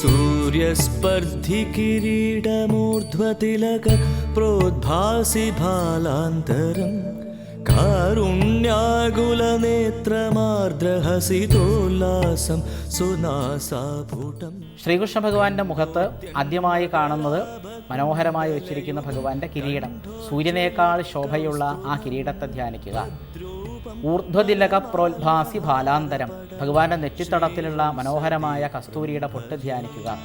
सूर्यस्पर्धि किरीटमूर्ध्वतिलक प्रोद्भासि भालान्तरम् ശ്രീകൃഷ്ണ ഭഗവാന്റെ മുഖത്ത് ആദ്യമായി കാണുന്നത് മനോഹരമായി വെച്ചിരിക്കുന്ന ഭഗവാന്റെ കിരീടം. സൂര്യനേക്കാൾ ശോഭയുള്ള ആ കിരീടത്തെ ധ്യാനിക്കുക. ഊർധ്വതിലക പ്രോത്ഭാസി ബാലാന്തരം. ഭഗവാന്റെ നെറ്റിത്തടത്തിലുള്ള മനോഹരമായ കസ്തൂരിയുടെ പൊട്ട് ധ്യാനിക്കുക.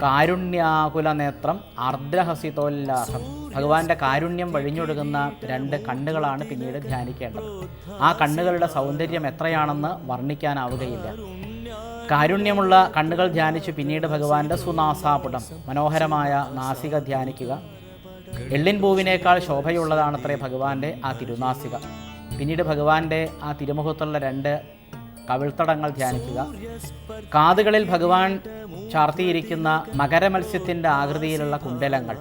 കാരുണ്യാകുല നേത്രം ആർദ്രഹസിതോല്ലാസം ഭഗവാന്റെ കാരുണ്യം വഴിഞ്ഞൊഴുകുന്ന രണ്ട് കണ്ണുകളാണ് പിന്നീട് ധ്യാനിക്കേണ്ടത്. ആ കണ്ണുകളുടെ സൗന്ദര്യം എത്രയാണെന്ന് വർണിക്കാനാവുകയില്ല. കാരുണ്യമുള്ള കണ്ണുകൾ ധ്യാനിച്ച് പിന്നീട് ഭഗവാന്റെ സുനാസാപുടം മനോഹരമായ നാസിക ധ്യാനിക്കുക. എള്ളിൻ പൂവിനേക്കാൾ ശോഭയുള്ളതാണത്രേ ഭഗവാന്റെ ആ തിരുനാസിക. പിന്നീട് ഭഗവാന്റെ ആ തിരുമുഖത്തുള്ള രണ്ട് കവിൾത്തടങ്ങൾ ധ്യാനിക്കുക. കാതുകളിൽ ഭഗവാൻ ചാർത്തിയിരിക്കുന്ന മകരമത്സ്യത്തിന്റെ ആകൃതിയിലുള്ള കുണ്ടലങ്ങൾ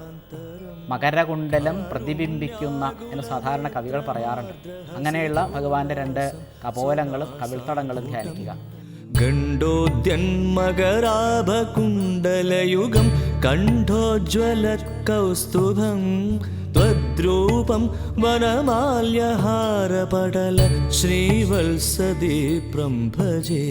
മകരകുണ്ടലം പ്രതിബിംബിക്കുന്ന എന്ന് സാധാരണ കവികൾ പറയാറുണ്ട്. അങ്ങനെയുള്ള ഭഗവാന്റെ രണ്ട് കപോലങ്ങളും കവിൾത്തടങ്ങളും ധ്യാനിക്കുക. ഗണ്ഡോദ്യന്മകരാഭകുണ്ടലയുഗം കണ്ഠോജ്വല കൗസ്തുഭം രൂപം വനമാല്യഹാരപടല ശ്രീവത്സദേ പ്രംഭജേ.